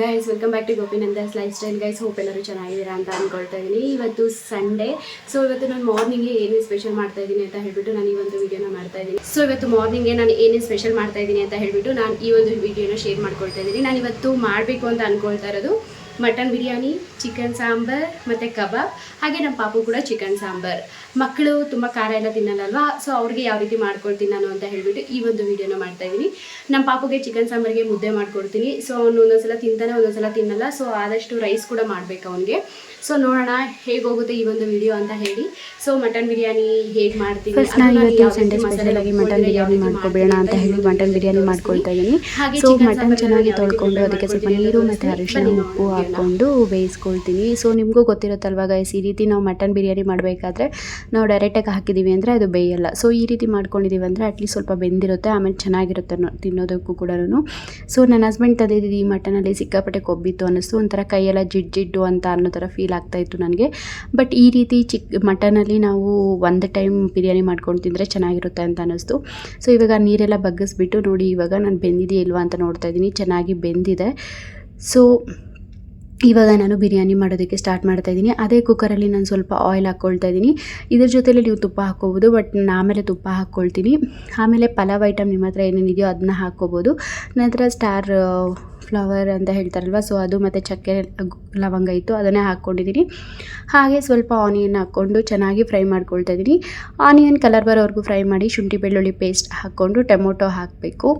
Guys welcome back to Gopinandas lifestyle guys hope ಎಲ್ಲರೂ ಚೆನ್ನಾಗಿದ್ದೀರಾ ಅಂತ ಅನ್ಕೊಳ್ತಾ ಇದ್ದೀನಿ ಇವತ್ತು ಸಂಡೇ ಸೊ ಇವತ್ತು ನಾನು ಮಾರ್ನಿಂಗ್ ಏನೇ ಸ್ಪೆಷಲ್ ಮಾಡ್ತಾ ಇದ್ದೀನಿ ಅಂತ ಹೇಳ್ಬಿಟ್ಟು ನಾನು ಈ ಒಂದು ವಿಡಿಯೋನ ಮಾಡ್ತಾ ಇದ್ದೀನಿ ಸೊ ಇವತ್ತು ಮಾರ್ನಿಂಗ್ಗೆ ನಾನು ಏನೇ ಸ್ಪೆಷಲ್ ಮಾಡ್ತಾ ಇದ್ದೀನಿ ಅಂತ ಹೇಳ್ಬಿಟ್ಟು ನಾನು ಈ ಒಂದು ವಿಡಿಯೋನ ಶೇರ್ ಮಾಡ್ಕೊಳ್ತಾ ಇದ್ದೀನಿ ನಾನು ಇವತ್ತು ಮಾಡಬೇಕು ಅಂತ ಅನ್ಕೊಳ್ತಾ ಇರೋದು ಮಟನ್ ಬಿರಿಯಾನಿ ಚಿಕನ್ ಸಾಂಬಾರ್ ಮತ್ತು ಕಬಾಬ್ ಹಾಗೆ ನಮ್ಮ ಪಾಪು ಕೂಡ ಚಿಕನ್ ಸಾಂಬಾರ್. ಮಕ್ಕಳು ತುಂಬ ಖಾರ ಎಲ್ಲ ತಿನ್ನಲ್ಲಲ್ವಾ? ಸೊ ಅವ್ರಿಗೆ ಯಾವ ರೀತಿ ಮಾಡ್ಕೊಳ್ತೀನಿ ನಾನು ಅಂತ ಹೇಳಿಬಿಟ್ಟು ಈ ಒಂದು ವೀಡಿಯೋನ ಮಾಡ್ತಾ ಇದ್ದೀನಿ. ನಮ್ಮ ಪಾಪುಗೆ ಚಿಕನ್ ಸಾಂಬಾರಿಗೆ ಮುದ್ದೆ ಮಾಡ್ಕೊಡ್ತೀನಿ. ಸೊ ಅವನು ಒಂದೊಂದ್ಸಲ ತಿಂತಾನೆ ಒಂದೊಂದ್ಸಲ ತಿನ್ನಲ್ಲ. ಸೊ ಆದಷ್ಟು ರೈಸ್ ಕೂಡ ಮಾಡಬೇಕು ಅವನಿಗೆ. ಸೊ ನೋಡೋಣ ಹೇಗೆ ಹೋಗುತ್ತೆ ಈ ಒಂದು ವಿಡಿಯೋ ಅಂತ ಹೇಳಿ. ಸೊ ಮಟನ್ ಬಿರಿಯಾನಿ ಹೇಗೆ ಮಾಡ್ತೀನಿ? ಸಂಡೇ ಮಟನ್ ಬಿರಿಯಾನಿ ಮಾಡ್ಕೊಬೇಡ ಅಂತ ಹೇಳಿ ಮಟನ್ ಬಿರಿಯಾನಿ ಮಾಡ್ಕೊಳ್ತಾ ಇದ್ದೀನಿ ಹಾಗೆ ಸೊ ಮಟನ್ ಚೆನ್ನಾಗಿ ತೊಳ್ಕೊಂಡು ಅದಕ್ಕೆ ಸ್ವಲ್ಪ ನೀರು ಮತ್ತು ಅರಿಶಿನ ಉಪ್ಪು. ಹಾಕ್ಕೊಂಡು ಬೇಯಿಸ್ಕೊಳ್ತೀನಿ. ಸೊ ನಿಮಗೂ ಗೊತ್ತಿರುತ್ತಲ್ವ ಗೈಸ್ ಈ ರೀತಿ ನಾವು ಮಟನ್ ಬಿರಿಯಾನಿ ಮಾಡಬೇಕಾದ್ರೆ ನಾವು ಡೈರೆಕ್ಟಾಗಿ ಹಾಕಿದ್ದೀವಿ ಅಂದರೆ ಅದು ಬೇಯಲ್ಲ. ಸೊ ಈ ರೀತಿ ಮಾಡ್ಕೊಂಡಿದ್ದೀವಿ ಅಂದರೆ ಅಟ್ಲೀಸ್ಟ್ ಸ್ವಲ್ಪ ಬೆಂದಿರುತ್ತೆ, ಆಮೇಲೆ ಚೆನ್ನಾಗಿರುತ್ತೆ ತಿನ್ನೋದಕ್ಕೂ ಕೂಡ ಸೊ ನನ್ನ ಹಸ್ಬೆಂಡ್ ತಂದಿದ್ದು ಈ ಮಟನಲ್ಲಿ ಸಿಕ್ಕಾಪಟ್ಟೆ ಕೊಬ್ಬಿತ್ತು ಅನ್ನಿಸ್ತು. ಒಂಥರ ಕೈಯೆಲ್ಲ ಜಿಡ್ ಜಿಡ್ಡು ಅಂತ ಅನ್ನೋ ಥರ ಫೀಲ್ ಆಗ್ತಾಯಿತ್ತು ನನಗೆ. ಬಟ್ ಈ ರೀತಿ ಚಿಕ್ ಮಟನಲ್ಲಿ ನಾವು ಒಂದು ಟೈಮ್ ಬಿರಿಯಾನಿ ಮಾಡ್ಕೊಂಡು ತಿಂದರೆ ಚೆನ್ನಾಗಿರುತ್ತೆ ಅಂತ ಅನ್ನಿಸ್ತು. ಸೊ ಇವಾಗ ನೀರೆಲ್ಲ ಬಗ್ಗಿಸ್ಬಿಟ್ಟು ನೋಡಿ, ಇವಾಗ ನಾನು ಬೆಂದಿದೆಯಾ ಇಲ್ವಾ ಅಂತ ನೋಡ್ತಾ ಇದ್ದೀನಿ. ಚೆನ್ನಾಗಿ ಬೆಂದಿದೆ. ಸೊ ಇವಾಗ ನಾನು ಬಿರಿಯಾನಿ ಮಾಡೋದಕ್ಕೆ ಸ್ಟಾರ್ಟ್ ಮಾಡ್ತಾ ಇದ್ದೀನಿ. ಅದೇ ಕುಕ್ಕರಲ್ಲಿ ನಾನು ಸ್ವಲ್ಪ ಆಯಿಲ್ ಹಾಕ್ಕೊಳ್ತಾ ಇದ್ದೀನಿ. ಇದ್ರ ಜೊತೆಲಿ ನೀವು ತುಪ್ಪ ಹಾಕ್ಕೋಬೋದು ಬಟ್ ನಾನು ಆಮೇಲೆ ತುಪ್ಪ ಹಾಕ್ಕೊಳ್ತೀನಿ ಆಮೇಲೆ ಪಲಾವ್ ಐಟಮ್ ನಿಮ್ಮ ಹತ್ರ ಏನೇನಿದೆಯೋ ಅದನ್ನ ಹಾಕ್ಕೋಬೋದು. ನಂತರ ಸ್ಟಾರ್ ಫ್ಲವರ್ ಅಂತ ಹೇಳ್ತಾರಲ್ವ ಸೊ ಅದು ಮತ್ತು ಚಕ್ಕೆ, ಲವಂಗ ಇತ್ತು, ಅದನ್ನೇ ಹಾಕ್ಕೊಂಡಿದ್ದೀನಿ. ಹಾಗೆ ಸ್ವಲ್ಪ ಆನಿಯನ್ ಹಾಕ್ಕೊಂಡು ಚೆನ್ನಾಗಿ ಫ್ರೈ ಮಾಡ್ಕೊಳ್ತಾ ಇದ್ದೀನಿ. ಆನಿಯನ್ ಕಲರ್ ಬರೋವರೆಗೂ ಫ್ರೈ ಮಾಡಿ ಶುಂಠಿ ಬೆಳ್ಳುಳ್ಳಿ ಪೇಸ್ಟ್ ಹಾಕ್ಕೊಂಡು ಟೊಮೊಟೊ ಹಾಕಬೇಕು.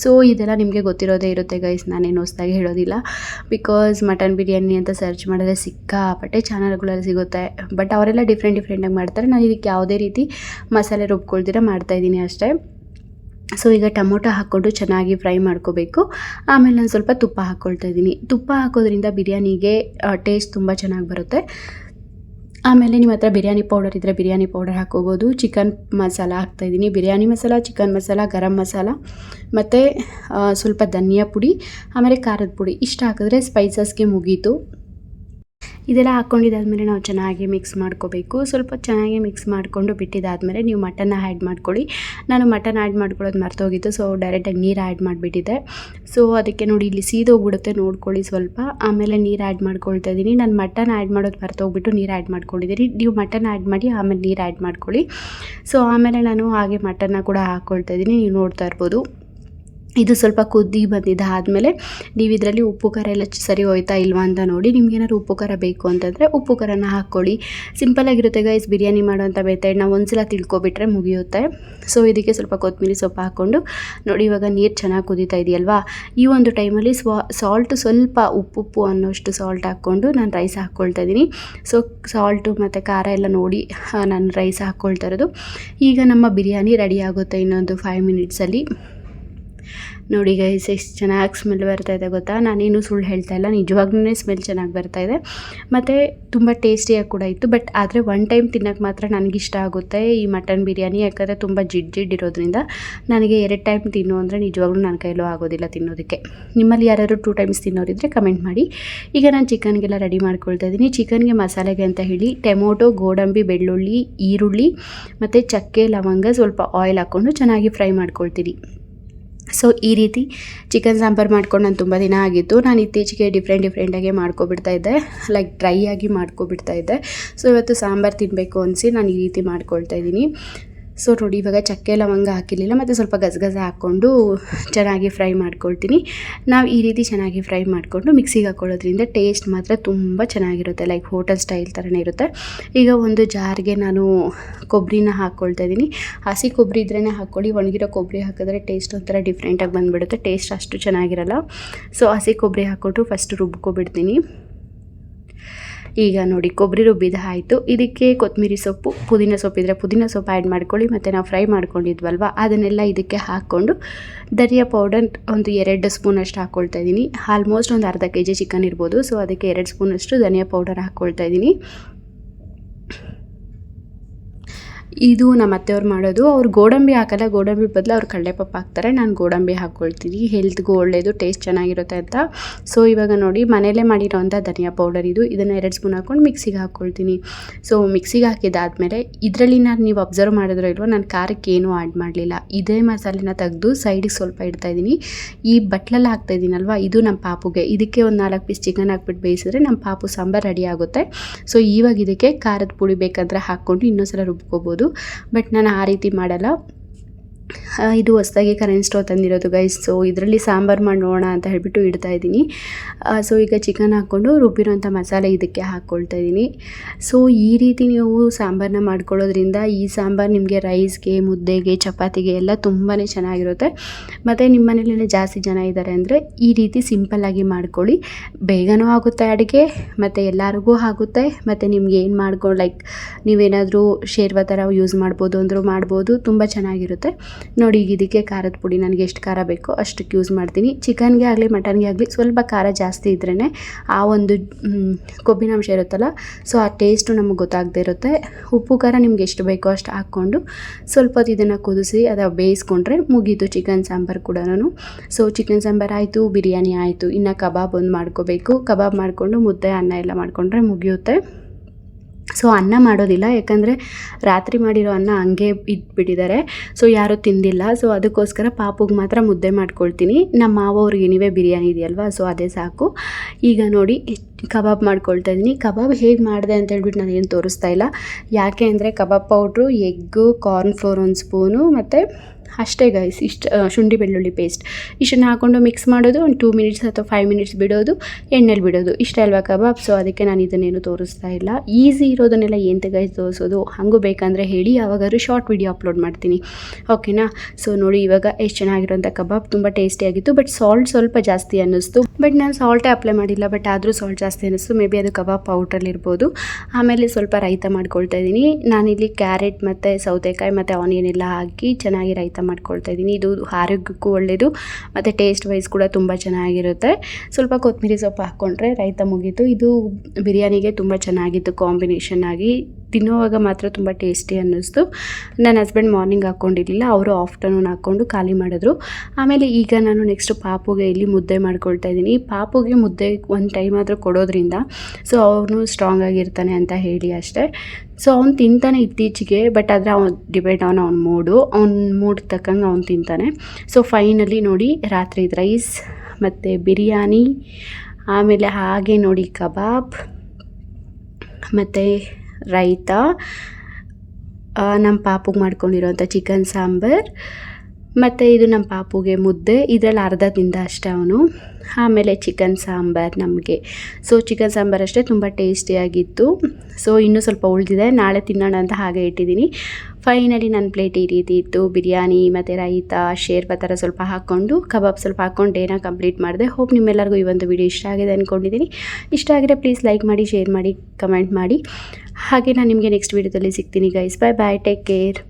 ಸೊ ಇದೆಲ್ಲ ನಿಮಗೆ ಗೊತ್ತಿರೋದೇ ಇರುತ್ತೆ ಗೈಸ್ ನಾನೇನು ಹೊಸ್ದಾಗಿ ಹೇಳೋದಿಲ್ಲ. ಬಿಕಾಸ್ ಮಟನ್ ಬಿರಿಯಾನಿ ಅಂತ ಸರ್ಚ್ ಮಾಡಿದ್ರೆ ಸಿಕ್ಕಾಪಟ್ಟೆ ಚಾನಲ್ಗಳಲ್ಲಿ ಸಿಗುತ್ತೆ. ಬಟ್ ಅವರೆಲ್ಲ ಡಿಫ್ರೆಂಟ್ ಡಿಫ್ರೆಂಟಾಗಿ ಮಾಡ್ತಾರೆ. ನಾನು ಇದಕ್ಕೆ ಯಾವುದೇ ರೀತಿ ಮಸಾಲೆ ರುಬ್ಕೊಳ್ದಿರ ಮಾಡ್ತಾಯಿದ್ದೀನಿ ಅಷ್ಟೇ. ಸೊ ಈಗ ಟೊಮೊಟೊ ಹಾಕ್ಕೊಂಡು ಚೆನ್ನಾಗಿ ಫ್ರೈ ಮಾಡ್ಕೋಬೇಕು. ಆಮೇಲೆ ನಾನು ಸ್ವಲ್ಪ ತುಪ್ಪ ಹಾಕ್ಕೊಳ್ತಾ ಇದ್ದೀನಿ. ತುಪ್ಪ ಹಾಕೋದ್ರಿಂದ ಬಿರಿಯಾನಿಗೆ ಟೇಸ್ಟ್ ತುಂಬ ಚೆನ್ನಾಗಿ ಬರುತ್ತೆ. ಆಮೇಲೆ ನಿಮ್ಮ ಹತ್ರ ಬಿರಿಯಾನಿ ಪೌಡರ್ ಇದ್ದರೆ ಬಿರಿಯಾನಿ ಪೌಡರ್ ಹಾಕೋಬೋದು ಚಿಕನ್ ಮಸಾಲ ಹಾಕ್ತಾಯಿದ್ದೀನಿ ಬಿರಿಯಾನಿ ಮಸಾಲ, ಚಿಕನ್ ಮಸಾಲ, ಗರಂ ಮಸಾಲ, ಮತ್ತು ಸ್ವಲ್ಪ ಧನಿಯಾ ಪುಡಿ, ಆಮೇಲೆ ಖಾರದ ಪುಡಿ. ಇಷ್ಟು ಹಾಕಿದ್ರೆ ಸ್ಪೈಸಸ್ಗೆ ಮುಗೀತು. ಇದೆಲ್ಲ ಹಾಕ್ಕೊಂಡಿದ್ದಾದಮೇಲೆ ನಾವು ಚೆನ್ನಾಗಿ ಮಿಕ್ಸ್ ಮಾಡ್ಕೋಬೇಕು. ಸ್ವಲ್ಪ ಚೆನ್ನಾಗಿ ಮಿಕ್ಸ್ ಮಾಡಿಕೊಂಡು ಬಿಟ್ಟಿದ್ದಾದಮೇಲೆ ನೀವು ಮಟನ್ನ ಆ್ಯಡ್ ಮಾಡ್ಕೊಳ್ಳಿ. ನಾನು ಮಟನ್ ಆ್ಯಡ್ ಮಾಡ್ಕೊಳ್ಳೋದು ಮರ್ತೋಗಿತ್ತು ಸೊ ಡೈರೆಕ್ಟಾಗಿ ನೀರು ಆ್ಯಡ್ ಮಾಡಿಬಿಟ್ಟಿದ್ದೆ. ಸೊ ಅದಕ್ಕೆ ನೋಡಿ ಇಲ್ಲಿ ಸೀದೋಗ್ಬಿಡುತ್ತೆ, ನೋಡ್ಕೊಳ್ಳಿ ಸ್ವಲ್ಪ. ಆಮೇಲೆ ನೀರು ಆ್ಯಡ್ ಮಾಡ್ಕೊಳ್ತಾ ಇದ್ದೀನಿ. ನಾನು ಮಟನ್ ಆ್ಯಡ್ ಮಾಡೋದು ಮರ್ತೋಗ್ಬಿಟ್ಟು ನೀರು ಆ್ಯಡ್ ಮಾಡ್ಕೊಂಡಿದ್ದೀನಿ. ನೀವು ಮಟನ್ ಆ್ಯಡ್ ಮಾಡಿ ಆಮೇಲೆ ನೀರು ಆ್ಯಡ್ ಮಾಡ್ಕೊಳ್ಳಿ. ಸೊ ಆಮೇಲೆ ನಾನು ಹಾಗೆ ಮಟನ್ನ ಕೂಡ ಹಾಕ್ಕೊಳ್ತಾ ಇದ್ದೀನಿ. ನೀವು ನೋಡ್ತಾ ಇರ್ಬೋದು. ಇದು ಸ್ವಲ್ಪ ಕುದ್ದಿ ಬಂದಿದ್ದು ಆದಮೇಲೆ ನೀವು ಇದರಲ್ಲಿ ಉಪ್ಪು, ಖಾರ ಎಲ್ಲ ಸರಿ ಹೋಯ್ತಾ ಇಲ್ವಾ ಅಂತ ನೋಡಿ ನಿಮ್ಗೇನಾದ್ರು ಉಪ್ಪು, ಖಾರ ಬೇಕು ಅಂತಂದರೆ ಉಪ್ಪು, ಖಾರನ ಹಾಕ್ಕೊಳ್ಳಿ. ಸಿಂಪಲಾಗಿರುತ್ತೆ ಗೈಸ್ ಬಿರಿಯಾನಿ ಮಾಡೋಂಥ ಮೆಥಡ್ ನಾವು ಒಂದ್ಸಲ ತಿಳ್ಕೊಬಿಟ್ರೆ ಮುಗಿಯುತ್ತೆ. ಸೊ ಇದಕ್ಕೆ ಸ್ವಲ್ಪ ಕೊತ್ತಂಬರಿ ಸೊಪ್ಪು ಹಾಕ್ಕೊಂಡು ನೋಡಿ ಇವಾಗ ನೀರು ಚೆನ್ನಾಗಿ ಕುದೀತಾ ಇದೆಯಲ್ವಾ? ಈ ಒಂದು ಟೈಮಲ್ಲಿ ಸ್ವಾ ಸಾಲ್ಟು ಸ್ವಲ್ಪ ಉಪ್ಪುಪ್ಪು ಅನ್ನೋಷ್ಟು ಸಾಲ್ಟ್ ಹಾಕ್ಕೊಂಡು ನಾನು ರೈಸ್ ಹಾಕ್ಕೊಳ್ತಾ ಇದ್ದೀನಿ ಸೊ ಸಾಲ್ಟು ಮತ್ತು ಖಾರ ಎಲ್ಲ ನೋಡಿ ನಾನು ರೈಸ್ ಹಾಕ್ಕೊಳ್ತಾ ಇರೋದು. ಈಗ ನಮ್ಮ ಬಿರಿಯಾನಿ ರೆಡಿ ಆಗುತ್ತೆ ಇನ್ನೊಂದು ಫೈವ್ ಮಿನಿಟ್ಸಲ್ಲಿ ನೋಡಿ ಗೈಸ್ ಎಷ್ಟು ಚೆನ್ನಾಗಿ ಸ್ಮೆಲ್ ಬರ್ತಾ ಇದೆ ಗೊತ್ತಾ? ನಾನೇನು ಸುಳ್ಳು ಹೇಳ್ತಾ ಇಲ್ಲ. ನಿಜವಾಗ್ಲೂ ಸ್ಮೆಲ್ ಚೆನ್ನಾಗಿ ಬರ್ತಾ ಇದೆ. ಮತ್ತು ತುಂಬ ಟೇಸ್ಟಿಯಾಗಿ ಕೂಡ ಇತ್ತು. ಬಟ್ ಆದರೆ ಒನ್ ಟೈಮ್ ತಿನ್ನೋಕ್ಕೆ ಮಾತ್ರ ನನಗಿಷ್ಟ ಆಗುತ್ತೆ ಈ ಮಟನ್ ಬಿರಿಯಾನಿ. ಯಾಕಂದರೆ ತುಂಬ ಜಿಡ್ ಜಿಡ್ ಇರೋದ್ರಿಂದ ನನಗೆ ಎರಡು ಟೈಮ್ ತಿನ್ನು ಅಂದರೆ ನಿಜವಾಗ್ಲೂ ನನ್ನ ಕೈಲೂ ಆಗೋದಿಲ್ಲ ತಿನ್ನೋದಕ್ಕೆ. ನಿಮ್ಮಲ್ಲಿ ಯಾರಾದರೂ ಟೂ ಟೈಮ್ಸ್ ತಿನ್ನೋರಿದ್ರೆ ಕಮೆಂಟ್ ಮಾಡಿ. ಈಗ ನಾನು ಚಿಕನ್ಗೆಲ್ಲ ರೆಡಿ ಮಾಡ್ಕೊಳ್ತಾ ಇದ್ದೀನಿ ಚಿಕನ್ಗೆ ಮಸಾಲೆಗೆ ಅಂತ ಹೇಳಿ ಟೊಮೊಟೊ, ಗೋಡಂಬಿ, ಬೆಳ್ಳುಳ್ಳಿ, ಈರುಳ್ಳಿ ಮತ್ತು ಚಕ್ಕೆ, ಲವಂಗ ಸ್ವಲ್ಪ ಆಯಿಲ್ ಹಾಕ್ಕೊಂಡು ಚೆನ್ನಾಗಿ ಫ್ರೈ ಮಾಡ್ಕೊಳ್ತೀನಿ. ಸೊ ಈ ರೀತಿ ಚಿಕನ್ ಸಾಂಬಾರು ಮಾಡ್ಕೊಂಡು ನಾನು ತುಂಬ ದಿನ ಆಗಿತ್ತು. ನಾನು ಇತ್ತೀಚೆಗೆ ಡಿಫ್ರೆಂಟ್ ಡಿಫ್ರೆಂಟಾಗಿ ಮಾಡ್ಕೊಬಿಡ್ತಾ ಇದ್ದೆ. ಲೈಕ್ ಡ್ರೈ ಆಗಿ ಮಾಡ್ಕೊಬಿಡ್ತಾ ಇದ್ದೆ. ಸೊ ಇವತ್ತು ಸಾಂಬಾರು ತಿನ್ನಬೇಕು ಅನಿಸಿ ನಾನು ಈ ರೀತಿ ಮಾಡ್ಕೊಳ್ತಾ ಇದ್ದೀನಿ. ಸೊ ನೋಡಿ, ಇವಾಗ ಚಕ್ಕೆ, ಲವಂಗ ಹಾಕಿರಲಿಲ್ಲ, ಮತ್ತು ಸ್ವಲ್ಪ ಗಸಗಸೆ ಹಾಕ್ಕೊಂಡು ಚೆನ್ನಾಗಿ ಫ್ರೈ ಮಾಡ್ಕೊಳ್ತೀನಿ. ನಾವು ಈ ರೀತಿ ಚೆನ್ನಾಗಿ ಫ್ರೈ ಮಾಡಿಕೊಂಡು ಮಿಕ್ಸಿಗೆ ಹಾಕ್ಕೊಳ್ಳೋದ್ರಿಂದ ಟೇಸ್ಟ್ ಮಾತ್ರ ತುಂಬ ಚೆನ್ನಾಗಿರುತ್ತೆ ಲೈಕ್ ಹೋಟೆಲ್ ಸ್ಟೈಲ್ ಥರನೇ ಇರುತ್ತೆ. ಈಗ ಒಂದು ಜಾರ್ಗೆ ನಾನು ಕೊಬ್ಬರಿನ ಹಾಕ್ಕೊಳ್ತಾ ಇದ್ದೀನಿ ಹಸಿ ಕೊಬ್ಬರಿ ಇದ್ರೇ ಹಾಕ್ಕೊಳ್ಳಿ, ಒಣಗಿರೋ ಕೊಬ್ಬರಿ ಹಾಕಿದ್ರೆ ಟೇಸ್ಟ್ ಒಂಥರ ಡಿಫ್ರೆಂಟಾಗಿ ಬಂದುಬಿಡುತ್ತೆ, ಟೇಸ್ಟ್ ಅಷ್ಟು ಚೆನ್ನಾಗಿರಲ್ಲ. ಸೊ ಹಸಿ ಕೊಬ್ಬರಿ ಹಾಕ್ಕೊಟ್ಟು ಫಸ್ಟ್ ರುಬ್ಕೊಬಿಡ್ತೀನಿ. ಈಗ ನೋಡಿ, ಕೊಬ್ಬರಿ ರುಬ್ಬಿದ ಆಯಿತು. ಇದಕ್ಕೆ ಕೊತ್ತಂಬರಿ ಸೊಪ್ಪು, ಪುದೀನ ಸೊಪ್ಪಿದ್ರೆ ಪುದೀನ ಸೊಪ್ಪು ಆ್ಯಡ್ ಮಾಡ್ಕೊಳ್ಳಿ, ಮತ್ತು ನಾವು ಫ್ರೈ ಮಾಡ್ಕೊಂಡಿದ್ವಲ್ವ? ಅದನ್ನೆಲ್ಲ ಇದಕ್ಕೆ ಹಾಕ್ಕೊಂಡು ಧನಿಯಾ ಪೌಡರ್ ಒಂದು ಎರಡು ಸ್ಪೂನಷ್ಟು ಹಾಕ್ಕೊಳ್ತಾ ಇದ್ದೀನಿ. ಆಲ್ಮೋಸ್ಟ್ ಒಂದು ಅರ್ಧ ಕೆ ಜಿ ಚಿಕನ್ ಇರ್ಬೋದು. ಸೊ ಅದಕ್ಕೆ ಎರಡು ಸ್ಪೂನಷ್ಟು ಧನಿಯಾ ಪೌಡರ್ ಹಾಕ್ಕೊಳ್ತಾ ಇದ್ದೀನಿ. ಇದು ನಮ್ಮ ಅತ್ತೆಯವ್ರು ಮಾಡೋದು. ಅವ್ರು ಗೋಡಂಬಿ ಹಾಕಲ್ಲ, ಗೋಡಂಬಿ ಬದಲು ಅವ್ರು ಕಡಲೆಪಪ್ಪು ಹಾಕ್ತಾರೆ. ನಾನು ಗೋಡಂಬಿ ಹಾಕ್ಕೊಳ್ತೀನಿ ಹೆಲ್ತ್ಗೂ ಒಳ್ಳೆಯದು ಟೇಸ್ಟ್ ಚೆನ್ನಾಗಿರುತ್ತೆ ಅಂತ. ಸೊ, ಇವಾಗ ನೋಡಿ, ಮನೇಲೇ ಮಾಡಿರೋವಂಥ ಧನಿಯಾ ಪೌಡರ್ ಇದು. ಇದನ್ನು ಎರಡು ಸ್ಪೂನ್ ಹಾಕ್ಕೊಂಡು ಮಿಕ್ಸಿಗೆ ಹಾಕ್ಕೊಳ್ತೀನಿ ಸೊ, ಮಿಕ್ಸಿಗೆ ಹಾಕಿದಾದ್ಮೇಲೆ ಇದರಲ್ಲಿ ನಾನು ನೀವು ಅಬ್ಸರ್ವ್ ಮಾಡಿದ್ರೋ ಇಲ್ವೋ, ನಾನು ಖಾರಕ್ಕೆ ಏನೂ ಆ್ಯಡ್ ಮಾಡಲಿಲ್ಲ. ಇದೇ ಮಸಾಲೆನ ತೆಗೆದು ಸೈಡಿಗೆ ಸ್ವಲ್ಪ ಇಡ್ತಾ ಇದ್ದೀನಿ. ಈ ಬಟ್ಲಲ್ಲಿ ಹಾಕ್ತಾ ಇದ್ದೀನಲ್ವ, ಇದು ನಮ್ಮ ಪಾಪುಗೆ. ಇದಕ್ಕೆ ಒಂದು ನಾಲ್ಕು ಪೀಸ್ ಚಿಕನ್ ಹಾಕ್ಬಿಟ್ಟು ಬೇಯಿಸಿದ್ರೆ ನಮ್ಮ ಪಾಪು ಸಾಂಬಾರು ರೆಡಿ ಆಗುತ್ತೆ. ಸೊ, ಇವಾಗ ಇದಕ್ಕೆ ಖಾರದ ಪುಡಿ ಬೇಕಂದ್ರೆ ಹಾಕ್ಕೊಂಡು ಇನ್ನೊಂದ್ಸಲ ರುಬ್ಕೋಬೋದು. ಬಟ್ ನಾನು ಆ ರೀತಿ ಮಾಡಲ್ಲ. ಇದು ಹೊಸ್ದಾಗಿ ಕರೆಂಟ್ ಸ್ಟವ್ ತಂದಿರೋದು ಗೈಸ್ ಸೊ ಇದರಲ್ಲಿ ಸಾಂಬಾರು ಮಾಡೋಣ ಅಂತ ಹೇಳಿಬಿಟ್ಟು ಇಡ್ತಾ ಇದ್ದೀನಿ. ಸೊ ಈಗ ಚಿಕನ್ ಹಾಕ್ಕೊಂಡು ರುಬ್ಬಿರೋಂಥ ಮಸಾಲೆ ಇದಕ್ಕೆ ಹಾಕ್ಕೊಳ್ತಾ ಇದ್ದೀನಿ. ಸೊ ಈ ರೀತಿ ನೀವು ಸಾಂಬಾರನ್ನ ಮಾಡ್ಕೊಳ್ಳೋದ್ರಿಂದ ಈ ಸಾಂಬಾರು ನಿಮಗೆ ರೈಸ್ಗೆ ಮುದ್ದೆಗೆ, ಚಪಾತಿಗೆ ಎಲ್ಲ ತುಂಬಾ ಚೆನ್ನಾಗಿರುತ್ತೆ. ಮತ್ತು ನಿಮ್ಮ ಮನೇಲೆಲ್ಲ ಜಾಸ್ತಿ ಜನ ಇದ್ದಾರೆ ಅಂದರೆ ಈ ರೀತಿ ಸಿಂಪಲ್ಲಾಗಿ ಮಾಡ್ಕೊಳ್ಳಿ. ಬೇಗನೂ ಆಗುತ್ತೆ ಅಡುಗೆ, ಮತ್ತು ಎಲ್ಲರಿಗೂ ಆಗುತ್ತೆ. ಮತ್ತು ನಿಮ್ಗೆ ಏನು ಮಾಡ್ಕೊ ಲೈಕ್ ನೀವೇನಾದರೂ ಶೇರ್ವ ಥರ ಯೂಸ್ ಮಾಡ್ಬೋದು ಅಂದರೂ ಮಾಡ್ಬೋದು. ತುಂಬ ಚೆನ್ನಾಗಿರುತ್ತೆ. ನೋಡಿ, ಈಗ ಇದಕ್ಕೆ ಖಾರದ ಪುಡಿ ನನಗೆ ಎಷ್ಟು ಖಾರ ಬೇಕೋ ಅಷ್ಟಕ್ಕೆ ಯೂಸ್ ಮಾಡ್ತೀನಿ. ಚಿಕನ್ಗೆ ಆಗಲಿ, ಮಟನ್ಗೆ ಆಗಲಿ ಸ್ವಲ್ಪ ಖಾರ ಜಾಸ್ತಿ ಇದ್ರೇ ಆ ಒಂದು ಕೊಬ್ಬಿನಾಂಶ ಇರುತ್ತಲ್ಲ ಸೊ ಆ ಟೇಸ್ಟು ನಮಗೆ ಗೊತ್ತಾಗದೇ ಇರುತ್ತೆ. ಉಪ್ಪು, ಖಾರ ನಿಮ್ಗೆ ಎಷ್ಟು ಬೇಕೋ ಅಷ್ಟು ಹಾಕ್ಕೊಂಡು ಸ್ವಲ್ಪ ಹೊತ್ತು ಇದನ್ನು ಕುದಿಸಿ, ಅದು ಬೇಯಿಸ್ಕೊಂಡ್ರೆ ಮುಗೀತು ಚಿಕನ್ ಸಾಂಬಾರು ಕೂಡ ಸೊ ಚಿಕನ್ ಸಾಂಬಾರು ಆಯಿತು, ಬಿರಿಯಾನಿ ಆಯಿತು, ಇನ್ನು ಕಬಾಬ್ ಒಂದು ಮಾಡ್ಕೋಬೇಕು. ಕಬಾಬ್ ಮಾಡಿಕೊಂಡು ಮುದ್ದೆ, ಅನ್ನ ಎಲ್ಲ ಮಾಡಿಕೊಂಡ್ರೆ ಮುಗಿಯುತ್ತೆ. ಸೊ ಅನ್ನ ಮಾಡೋದಿಲ್ಲ. ಯಾಕಂದರೆ ರಾತ್ರಿ ಮಾಡಿರೋ ಅನ್ನ ಹಂಗೆ ಇಟ್ಬಿಟ್ಟಿದ್ದಾರೆ. ಸೊ ಯಾರೂ ತಿಂದಿಲ್ಲ. ಸೊ ಅದಕ್ಕೋಸ್ಕರ ಪಾಪುಗೆ ಮಾತ್ರ ಮುದ್ದೆ ಮಾಡ್ಕೊಳ್ತೀನಿ. ನಮ್ಮ ಮಾವ ಅವ್ರಿಗೆ ನೀವೇ ಬಿರಿಯಾನಿ ಇದೆಯಲ್ವಾ ಸೊ ಅದೇ ಸಾಕು. ಈಗ ನೋಡಿ, ಕಬಾಬ್ ಮಾಡ್ಕೊಳ್ತಾ ಇದ್ದೀನಿ. ಕಬಾಬ್ ಹೇಗೆ ಮಾಡಿದೆ ಅಂತ ಹೇಳ್ಬಿಟ್ಟು ನಾನು ಏನು ತೋರಿಸ್ತಾ ಇಲ್ಲ. ಯಾಕೆ ಅಂದರೆ kebab powder, egg corn flour ಒಂದು ಸ್ಪೂನು ಮತ್ತು ಅಷ್ಟೇ ಗೈಸ್ ಇಷ್ಟು ಶುಂಠಿ ಬೆಳ್ಳುಳ್ಳಿ ಪೇಸ್ಟ್ ಇಷ್ಟನ್ನು ಹಾಕ್ಕೊಂಡು ಮಿಕ್ಸ್ ಮಾಡೋದು, ಒಂದು ಟೂ ಮಿನಿಟ್ಸ್ ಅಥವಾ ಫೈವ್ ಮಿನಿಟ್ಸ್ ಬಿಡೋದು, ಎಣ್ಣೆಲಿ ಬಿಡೋದು. ಇಷ್ಟ ಅಲ್ವಾ ಕಬಾಬ್? ಸೊ ಅದಕ್ಕೆ ನಾನು ಇದನ್ನೇನು ತೋರಿಸ್ತಾ ಇಲ್ಲ. ಈಸಿ ಇರೋದನ್ನೆಲ್ಲ ಏನು ಗೈಸ್ ತೋರಿಸೋದು? ಹಾಗೂ ಬೇಕಂದರೆ ಹೇಳಿ, ಯಾವಾಗಾದ್ರೂ ಶಾರ್ಟ್ ವಿಡಿಯೋ ಅಪ್ಲೋಡ್ ಮಾಡ್ತೀನಿ. ಓಕೆನಾ ಸೊ ನೋಡಿ ಇವಾಗ ಎಷ್ಟು ಚೆನ್ನಾಗಿರೋಂಥ ಕಬಾಬ್. ತುಂಬ ಟೇಸ್ಟಿಯಾಗಿತ್ತು ಬಟ್ ಸಾಲ್ಟ್ ಸ್ವಲ್ಪ ಜಾಸ್ತಿ ಅನ್ನಿಸ್ತು. ಬಟ್ ನಾನು ಸಾಲ್ಟೇ ಅಪ್ಲೈ ಮಾಡಿಲ್ಲ ಬಟ್ ಆದರೂ ಸಾಲ್ಟ್ ಜಾಸ್ತಿ ಅನ್ನಿಸ್ತು. ಮೇ ಬಿ ಅದು ಕಬಾಬ್ ಪೌಡ್ರಲ್ಲಿ ಇರ್ಬೋದು. ಆಮೇಲೆ ಸ್ವಲ್ಪ ರೈತ ಮಾಡ್ಕೊಳ್ತಾ ಇದ್ದೀನಿ. ನಾನಿಲ್ಲಿ ಕ್ಯಾರೆಟ್ ಮತ್ತು ಸೌತೆಕಾಯಿ ಮತ್ತು ಆನಿಯನ್ ಎಲ್ಲ ಹಾಕಿ ಚೆನ್ನಾಗಿ ರೈತ ಮಾಡ್ಕೊಳ್ತಾ ಇದ್ದೀನಿ. ಇದು ಆರೋಗ್ಯಕ್ಕೂ ಒಳ್ಳೆಯದು ಮತ್ತು ಟೇಸ್ಟ್ ವೈಸ್ ಕೂಡ ತುಂಬ ಚೆನ್ನಾಗಿರುತ್ತೆ. ಸ್ವಲ್ಪ ಕೊತ್ತಂಬರಿ ಸೊಪ್ಪು ಹಾಕ್ಕೊಂಡ್ರೆ ರೈತ ಮುಗೀತು. ಇದು ಬಿರಿಯಾನಿಗೆ ತುಂಬ ಚೆನ್ನಾಗಿತ್ತು ಕಾಂಬಿನೇಷನ್ ಆಗಿ. ತಿನ್ನುವಾಗ ಮಾತ್ರ ತುಂಬ ಟೇಸ್ಟಿ ಅನ್ನಿಸ್ತು. ನನ್ನ ಹಸ್ಬೆಂಡ್ ಮಾರ್ನಿಂಗ್ ಹಾಕ್ಕೊಂಡಿರಲಿಲ್ಲ ಅವರು ಆಫ್ಟರ್ನೂನ್ ಹಾಕ್ಕೊಂಡು ಖಾಲಿ ಮಾಡಿದ್ರು. ಆಮೇಲೆ ಈಗ ನಾನು ನೆಕ್ಸ್ಟ್ ಪಾಪುಗೆ ಇಲ್ಲಿ ಮುದ್ದೆ ಮಾಡ್ಕೊಳ್ತಾ ಇದ್ದೀನಿ. ಪಾಪುಗೆ ಮುದ್ದೆ ಒಂದು ಟೈಮ್ ಆದರೂ ಕೊಡೋದ್ರಿಂದ ಸೊ ಅವನು ಸ್ಟ್ರಾಂಗ್ ಆಗಿರ್ತಾನೆ ಅಂತ ಹೇಳಿ ಅಷ್ಟೇ. ಸೊ ಅವ್ನು ತಿಂತಾನೆ ಇತ್ತೀಚೆಗೆ ಬಟ್ ಆದರೆ ಅವ್ನು ಡಿಪೆಂಡ್ ಆನ್ ಅವ್ನ ಮೂಡು ಅವ್ನ ಮೂಡ್ ತಕ್ಕಂಗೆ ಅವ್ನು ತಿಂತಾನೆ. ಸೊ ಫೈನಲಿ ನೋಡಿ ರಾತ್ರಿ ರೈಸ್ ಮತ್ತು ಬಿರಿಯಾನಿ, ಆಮೇಲೆ ಹಾಗೆ ನೋಡಿ ಕಬಾಬ್, ಮತ್ತು ರೈತ ನಮ್ಮ ಪಾಪಗೆ ಮಾಡ್ಕೊಂಡಿರೋಂಥ ಚಿಕನ್ ಸಾಂಬಾರ್ ಮತ್ತು ಇದು ನಮ್ಮ ಪಾಪುಗೆ ಮುದ್ದೆ, ಇದರಲ್ಲಿ ಅರ್ಧ ತಿಂದ ಅಷ್ಟೇ ಅವನು. ಆಮೇಲೆ ಚಿಕನ್ ಸಾಂಬಾರ್ ನಮಗೆ. ಸೊ ಚಿಕನ್ ಸಾಂಬಾರ್ ಅಷ್ಟೇ ತುಂಬ ಟೇಸ್ಟಿಯಾಗಿತ್ತು ಸೊ ಇನ್ನೂ ಸ್ವಲ್ಪ ಉಳಿದಿದೆ. ನಾಳೆ ತಿನ್ನೋಣ ಅಂತ ಹಾಗೆ ಇಟ್ಟಿದ್ದೀನಿ. ಫೈನಲಿ ನನ್ನ ಪ್ಲೇಟ್ ಈ ರೀತಿ ಇತ್ತು. ಬಿರಿಯಾನಿ, ಮತ್ತು ರೈತ ಶೇರ್ಪ ಥರ ಸ್ವಲ್ಪ ಹಾಕ್ಕೊಂಡು, ಕಬಾಬ್ ಸ್ವಲ್ಪ ಹಾಕ್ಕೊಂಡು ಏನೋ ಕಂಪ್ಲೀಟ್ ಮಾಡಿದೆ. ಹೋಪ್ ನಿಮ್ಮೆಲ್ಲರಿಗೂ ಈ ಒಂದು ವಿಡಿಯೋ ಇಷ್ಟ ಆಗಿದೆ ಅಂದ್ಕೊಂಡಿದ್ದೀನಿ ಇಷ್ಟ ಆಗಿದೆ ಪ್ಲೀಸ್ ಲೈಕ್ ಮಾಡಿ ಶೇರ್ ಮಾಡಿ ಕಮೆಂಟ್ ಮಾಡಿ. ಹಾಗೆ ನಾನು ನಿಮಗೆ ನೆಕ್ಸ್ಟ್ ವೀಡಿಯೋದಲ್ಲಿ ಸಿಗ್ತೀನಿ guys bye bye take care